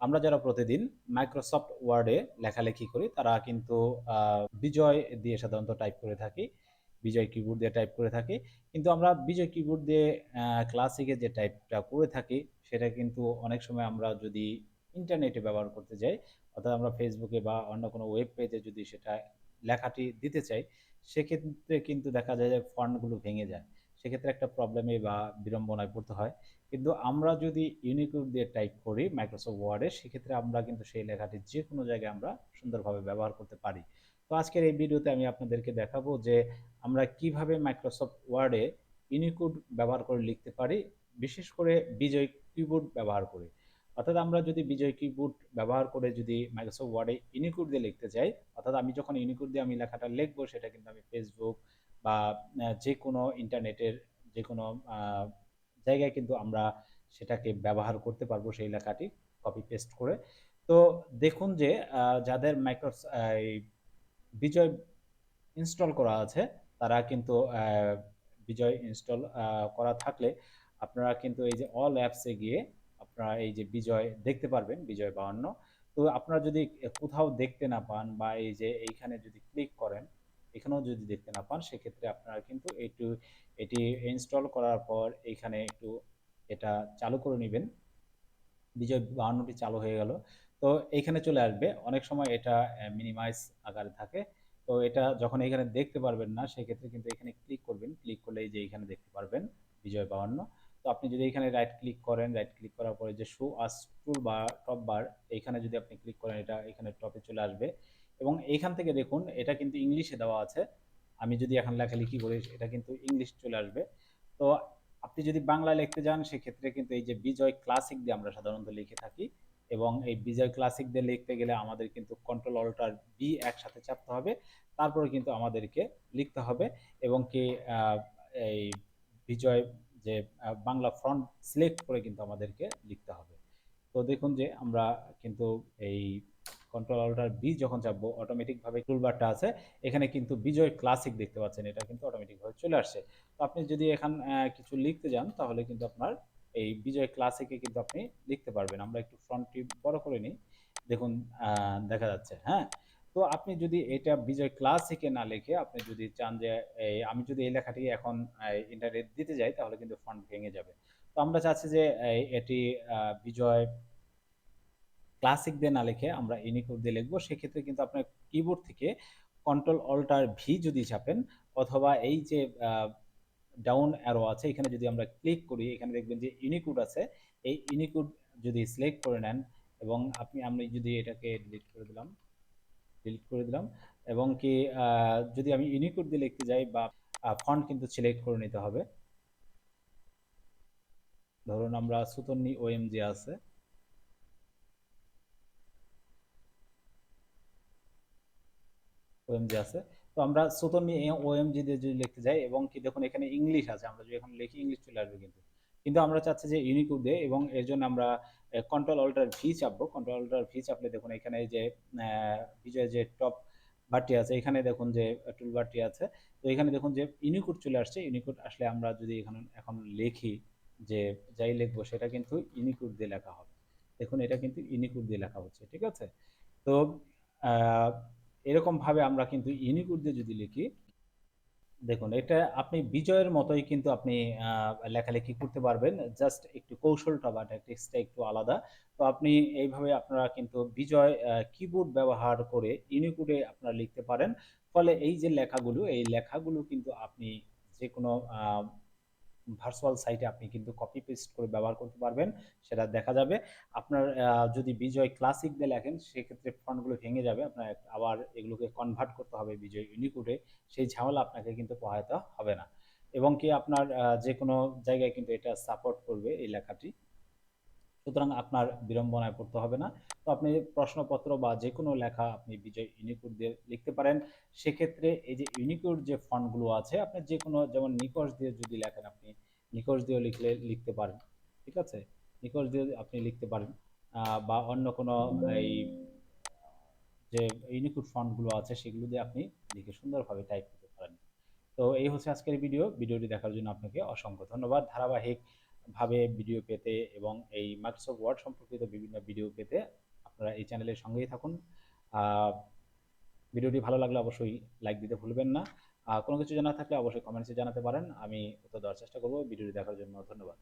আমরা যারা প্রতিদিন মাইক্রোসফট ওয়ার্ডে লেখালেখি করি, তারা কিন্তু বিজয় দিয়ে সাধারণত টাইপ করে থাকি, বিজয় কিবোর্ড দিয়ে টাইপ করে থাকি। কিন্তু আমরা বিজয় কিবোর্ড দিয়ে ক্লাসিকে যে টাইপটা করে থাকি, সেটা কিন্তু অনেক সময় আমরা যদি ইন্টারনেটে ব্যবহার করতে যাই, অর্থাৎ আমরা ফেসবুকে বা অন্য কোনো ওয়েব পেজে যদি সেটা লেখাটি দিতে চাই, সেক্ষেত্রে কিন্তু দেখা যায় যে ফন্টগুলো ভেঙে যায়। সেক্ষেত্রে একটা প্রবলেমে বা বিড়ম্বনায় পড়তে হয়। কিন্তু আমরা যদি ইউনিকোড দিয়ে টাইপ করি মাইক্রোসফট ওয়ার্ডে সেক্ষেত্রে আমরা কিন্তু সেই লেখাটি যে কোনো জায়গায় আমরা সুন্দরভাবে ব্যবহার করতে পারি। তো আজকের এই ভিডিওতে আমি আপনাদেরকে দেখাবো যে আমরা কীভাবে মাইক্রোসফট ওয়ার্ডে ইউনিকোড ব্যবহার করে লিখতে পারি, বিশেষ করে বিজয় কিবোর্ড ব্যবহার করে। অর্থাৎ আমরা যদি বিজয় কিবোর্ড ব্যবহার করে যদি মাইক্রোসফট ওয়ার্ডে ইউনিকোড দিয়ে লিখতে চাই অর্থাৎ আমি যখন ইউনিকোড দিয়ে আমি লেখাটা লিখব, সেটা কিন্তু আমি ফেসবুক বা যে কোনো ইন্টারনেটের যে কোনো জায়গায় কিন্তু আমরা সেটাকে ব্যবহার করতে পারব সেই লেখাটি কপি পেস্ট করে। তো দেখুন যে যাদের মাইক্রোস বিজয় ইনস্টল করা আছে, তারা কিন্তু বিজয় ইনস্টল করা থাকলে আপনারা কিন্তু এই যে অল অ্যাপসে গিয়ে আপনারা এই যে বিজয় দেখতে পারবেন, বিজয় বাহান্ন তো আপনারা যদি কোথাও দেখতে না পান বা এই যে এইখানে যদি ক্লিক করেন এখানেও যদি দেখতে না পান, সেক্ষেত্রে আপনারা কিন্তু একটু, এটি ইনস্টল করার পর এইখানে একটু এটা চালু করে নেবেন। বিজয় বাহান্নটি চালু হয়ে গেল। তো এইখানে চলে আসবে। অনেক সময় এটা মিনিমাইজ আকারে থাকে। তো এটা যখন এখানে দেখতে পারবেন না, সেক্ষেত্রে কিন্তু এখানে ক্লিক করবেন। ক্লিক করলে যে এখানে দেখতে পারবেন বিজয় বাহান্ন তো আপনি যদি এখানে রাইট ক্লিক করেন রাইট ক্লিক করার পরে যে শো আস টুল বা টপ বার এইখানে যদি আপনি ক্লিক করেন, এটা এখানে টপে চলে আসবে। এবং এইখান থেকে দেখুন এটা কিন্তু ইংলিশে দেওয়া আছে। আমি যদি এখন লেখালেখি করি এটা কিন্তু ইংলিশ চলে আসবে। তো আপনি যদি বাংলায় লিখতে যান সেক্ষেত্রে কিন্তু এই যে বিজয় ক্লাসিক দিয়ে আমরা সাধারণত লিখে থাকি এবং এই বিজয় ক্লাসিক দিয়ে লিখতে গেলে আমাদের কিন্তু কন্ট্রোল অল্টার বি একসাথে চাপতে হবে। তারপরে কিন্তু আমাদেরকে লিখতে হবে এবং কি আহ, এই বিজয় যে বাংলা ফ্রন্ট সিলেক্ট করে কিন্তু আমাদেরকে লিখতে হবে। তো দেখুন যে আমরা কিন্তু এই কন্ট্রোল অল্টার বি যখন চাপবো অটোমেটিক ভাবে টুলবারটা আছে। এখানে কিন্তু বিজয় ক্লাসিক দেখতে পাচ্ছেন, এটা কিন্তু অটোমেটিক ভাবে চলে আসছে। তো আপনি যদি এখান কিছু লিখতে যান, তাহলে কিন্তু আপনার এই বিজয় ক্লাসিকে কিন্তু আপনি লিখতে পারবেন। আমরা একটু ফ্রন্টটি বড় করে নিই। দেখুন দেখা যাচ্ছে হ্যাঁ? তো আপনি যদি এটা বিজয় ক্লাসিকে না লিখে আপনি যদি চান যে, এই, আমি যদি এই লেখাটি এখন ইন্টারনেট দিতে যাই, তাহলে কিন্তু ফন্ট ভেঙে যাবে। তো আমরা চাচ্ছি যে এটি বিজয় ক্লাসিক দিয়ে না লিখে আমরা ইউনিকোড দিয়ে লিখব, সেক্ষেত্রে কিন্তু আপনার কিবোর্ড থেকে কন্ট্রোল অল্টার ভি যদি চাপেন অথবা এই যে ডাউন অ্যারো আছে, এখানে যদি আমরা ক্লিক করি, এখানে দেখবেন যে ইউনিকোড আছে, এই ইউনিকোড যদি সিলেক্ট করে নেন এবং আপনি, আমি যদি এটাকে ডিলিট করে দিলাম ডিলিট করে দিলাম এবং কি যদি আমি ইউনিকোড দিয়ে লিখতে যাই বা ফন্ট কিন্তু সিলেক্ট করে নিতে হবে। ধরুন আমরা সুতন্নি ওএমজি আছে। ওএমজি আছে। তো আমরা সুতন্নি ওএমজি দিয়ে যদি লিখতে যাই এবং কি দেখুন এখানে ইংলিশ আছে আমরা যদি এখন লিখি ইংলিশ চলে আসবে কিন্তু। কিন্তু আমরা চাচ্ছি যে ইউনিকোড দিয়ে এবং এর জন্য আমরা কন্ট্রোল অল্টার ভি চাপবো। কন্ট্রোল অল্টার ভি চাপলে দেখুন এখানে যে আহ, বিজয় যে টপ বারটি আছে এখানে দেখুন যে টুল বারটি আছে। তো এখানে দেখুন যে ইউনিকোড চলে আসছে। ইউনিকোড আসলে আমরা যদি এখানে এখন লিখি যে যাই লিখব সেটা কিন্তু ইউনিকোড দিয়ে লেখা হবে। দেখুন এটা কিন্তু ইউনিকোড দিয়ে লেখা হচ্ছে ঠিক আছে? তো আহ, এরকম ভাবে আমরা কিন্তু ইউনিকোড দিয়ে যদি লিখি দেখুন এটা আপনি বিজয়ের মতোই কিন্তু আপনি লেখালেখি করতে পারবেন। জাস্ট একটু কৌশলটা বা ট্যাকটিক্সটা একটু আলাদা। তো আপনি এইভাবে আপনারা কিন্তু বিজয় কিবোর্ড ব্যবহার করে ইউনিকোডে আপনারা লিখতে পারেন। ফলে এই যে লেখাগুলো এই লেখাগুলো কিন্তু আপনি যে কোনো ভার্চুয়াল সাইটে আপনি কিন্তু কপি পেস্ট করে ব্যবহার করতে পারবেন, সেটা দেখা যাবে। আপনার যদি বিজয় ক্লাসিক দিয়ে লেখেন, সেক্ষেত্রে ফন্টগুলো ভেঙে যাবে, আপনার আবার এগুলোকে কনভার্ট করতে হবে বিজয় ইউনিকোডে সেই ঝামেলা আপনাকে কিন্তু পোহাতে হবে না। এবং কি আপনার যে কোনো জায়গায় কিন্তু এটা সাপোর্ট করবে এই লেখাটি। সুতরাং আপনার বিড়ম্বনায় পড়তে হবে না। তো আপনি প্রশ্নপত্র বা যে কোনো লেখা আপনি বিজয় ইউনিকোড দিয়ে লিখতে পারেন। সেক্ষেত্রে এই যে ইউনিকোড যে ফন্টগুলো আছে, আপনি যে কোনো যেমন নিকশ দিয়ে যদি লেখেন, আপনি নিকশ দিয়েও লিখলে লিখতে পারেন। ঠিক আছে? নিকশ দিয়ে আপনি লিখতে পারেন। বা অন্য কোনো এই যে ইউনিকোড ফন্টগুলো আছে, সেগুলো দিয়ে আপনি লিখে সুন্দরভাবে টাইপ করতে পারেন। তো এই হচ্ছে আজকের ভিডিও। ভিডিওটি দেখার জন্য আপনাকে অসংখ্য ধন্যবাদ। ধারাবাহিক ভাবে ভিডিও পেতে এবং এই মাইক্রোসফট ওয়ার্ড সম্পর্কিত বিভিন্ন ভিডিও পেতে আপনারা এই চ্যানেলের সঙ্গেই থাকুন। ভিডিওটি ভালো লাগলে অবশ্যই লাইক দিতে ভুলবেন না। কোনো কিছু জানা থাকলে অবশ্যই কমেন্টসে জানাতে পারেন। আমি উত্তর দেওয়ার চেষ্টা করব। ভিডিওটি দেখার জন্য ধন্যবাদ।